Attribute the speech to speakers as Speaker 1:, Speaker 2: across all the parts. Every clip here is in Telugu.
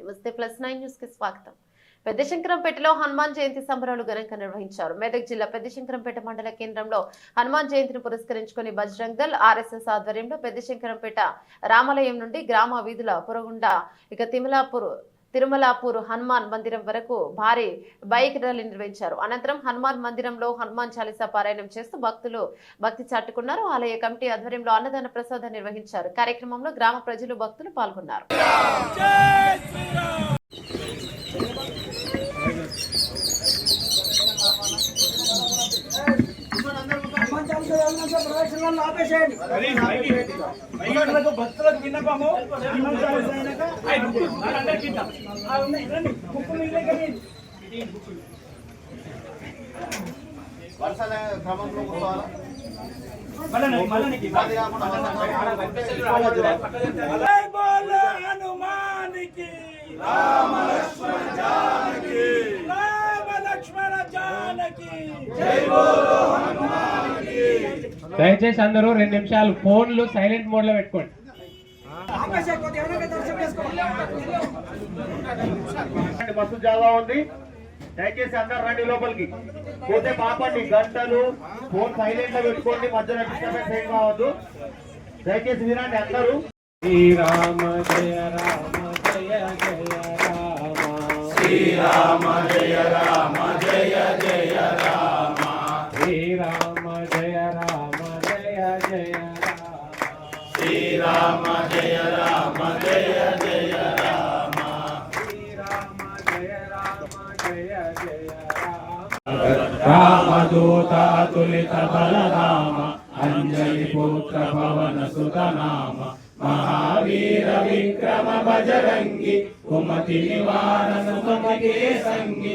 Speaker 1: నమస్తే ప్లస్ నైన్ న్యూస్కి స్వాగతం. పెద్దశంకరంపేటలో హనుమాన్ జయంతి సంబరాలు ఘనంగా నిర్వహించారు. మెదక్ జిల్లా పెద్దశంకరంపేట మండల కేంద్రంలో హనుమాన్ జయంతిని పురస్కరించుకుని బజరంగ్ దల్ ఆర్ఎస్ఎస్ ఆధ్వర్యంలో పెద్దశంకరంపేట రామాలయం నుండి గ్రామ వీధుల పురగుండా ఇక తిమలాపూర్ తిరుమలాపూర్ హనుమాన్ మందిరం వరకు భారీ బైక్ ర్యాలీ నిర్వహించారు. అనంతరం హనుమాన్ మందిరంలో హనుమాన్ చాలీసా పారాయణం చేస్తూ భక్తులు భక్తి చాటుకున్నారు. ఆలయ కమిటీ ఆధ్వర్యంలో అన్నదాన ప్రసాదం నిర్వహించారు. కార్యక్రమంలో గ్రామ ప్రజలు భక్తులు పాల్గొన్నారు
Speaker 2: ప్రదక్షిణలను ఆపేసేయండి భక్తులకు భక్తులకు విన్నపము హనుమాన్ చాలీసా అయినాక ఆ, ఉన్నాయి, రండి. ముక్కు మీదే కానీ
Speaker 3: వరుసల క్రమంలో కూర్చోవాలా?
Speaker 2: జై బోలో హనుమానికి. రామ లక్ష్మణ జానకి. రామ లక్ష్మణ జానకి.
Speaker 4: దయచేసి అందరూ రెండు నిమిషాలు ఫోన్లు సైలెంట్ మోడ్లో పెట్టుకోండి.
Speaker 2: ఆపేసే కొద్దిగా వెనక దర్శనం చేసుకోండి
Speaker 3: మస్తు జాగా ఉంది. దయచేసి అందరు రండి లోపలికి. పోతే పాపండి గంటలు ఫోన్ సైలెంట్లో పెట్టుకోండి మధ్యలో డిస్టర్బెన్స్ ఏం కావద్దు. దయచేసి వినండి అందరూ.
Speaker 4: శ్రీరామ జయ రామ జయ జయ రామ. శ్రీరామ రామ రామదూత అతులిత బలరామ అంజలి పుత్ర పవన సుత నామ మహావీర విక్రమ బజరంగి కుమతి నివారణ సుమతి సంగి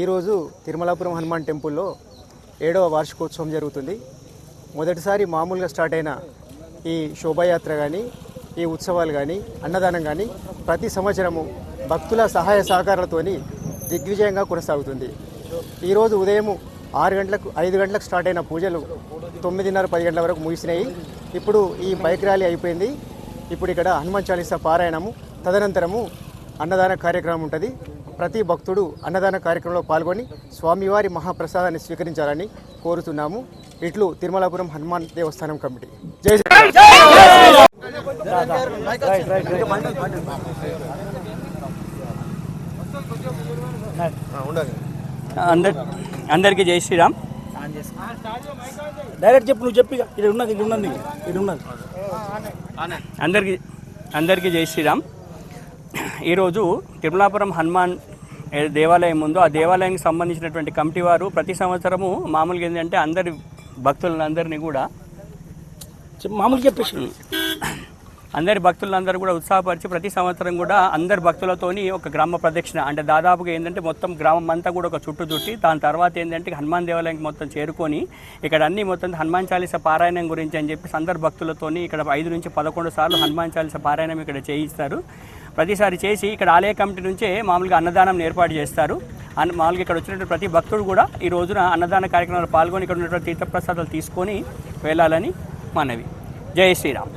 Speaker 5: ఈరోజు తిరుమలాపురం హనుమాన్ టెంపుల్లో ఏడవ వార్షికోత్సవం జరుగుతుంది. మొదటిసారి మామూలుగా స్టార్ట్ అయిన ఈ శోభాయాత్ర కానీ ఈ ఉత్సవాలు కానీ అన్నదానం కానీ ప్రతి సంవత్సరము భక్తుల సహాయ సహకారాలతోని దిగ్విజయంగా కొనసాగుతుంది. ఈరోజు ఉదయం ఆరు గంటలకు ఐదు గంటలకు స్టార్ట్ అయిన పూజలు తొమ్మిదిన్నర పది గంటల వరకు ముగిసినాయి. ఇప్పుడు ఈ బైక్ ర్యాలీ అయిపోయింది. ఇప్పుడు ఇక్కడ హనుమాన్ చాలీసా పారాయణము తదనంతరము అన్నదాన కార్యక్రమం ఉంటుంది. ప్రతి భక్తుడు అన్నదాన కార్యక్రమంలో పాల్గొని స్వామివారి మహాప్రసాదాన్ని స్వీకరించాలని కోరుతున్నాము. ఇట్లు తిరుమలాపురం హనుమాన్ దేవస్థానం కమిటీ. జై
Speaker 6: అందరికీ జై శ్రీరామ్
Speaker 2: డైరెక్ట్ చెప్పు నువ్వు చెప్పి ఇది ఉన్నది ఇది ఉన్నది ఇది ఉన్నది.
Speaker 6: అందరికీ అందరికీ జై శ్రీరామ్ ఈరోజు తిరుమలాపురం హనుమాన్ దేవాలయం ఉందో ఆ దేవాలయానికి సంబంధించినటువంటి కమిటీ వారు ప్రతి సంవత్సరము మామూలుగా ఏంటంటే అందరి భక్తులందరినీ కూడా
Speaker 2: చెప్పు మామూలు చెప్పేసి
Speaker 6: అందరి భక్తులందరూ కూడా ఉత్సాహపరిచి ప్రతి సంవత్సరం కూడా అందరి భక్తులతోని ఒక గ్రామ ప్రదక్షిణ. అంటే దాదాపుగా ఏంటంటే మొత్తం గ్రామం అంతా కూడా ఒక చుట్టు చుట్టి దాని తర్వాత ఏంటంటే హనుమాన్ దేవాలయానికి మొత్తం చేరుకొని ఇక్కడ అన్ని మొత్తం హనుమాన్ చాలీస పారాయణం గురించి అని చెప్పి అందరు భక్తులతోని ఇక్కడ ఐదు నుంచి పదకొండు సార్లు హనుమాన్ చాలీస పారాయణం ఇక్కడ చేయిస్తారు. ప్రతిసారి చేసి ఇక్కడ ఆలయ కమిటీ నుంచే మామూలుగా అన్నదానం ఏర్పాటు చేస్తారు. అన్న మామూలుగా ఇక్కడ వచ్చినటువంటి ప్రతి భక్తుడు కూడా ఈ రోజున అన్నదాన కార్యక్రమాలు పాల్గొని ఇక్కడ ఉన్నటువంటి తీర్థప్రసాదాలు తీసుకొని వెళ్ళాలని మనవి. జై శ్రీరామ్.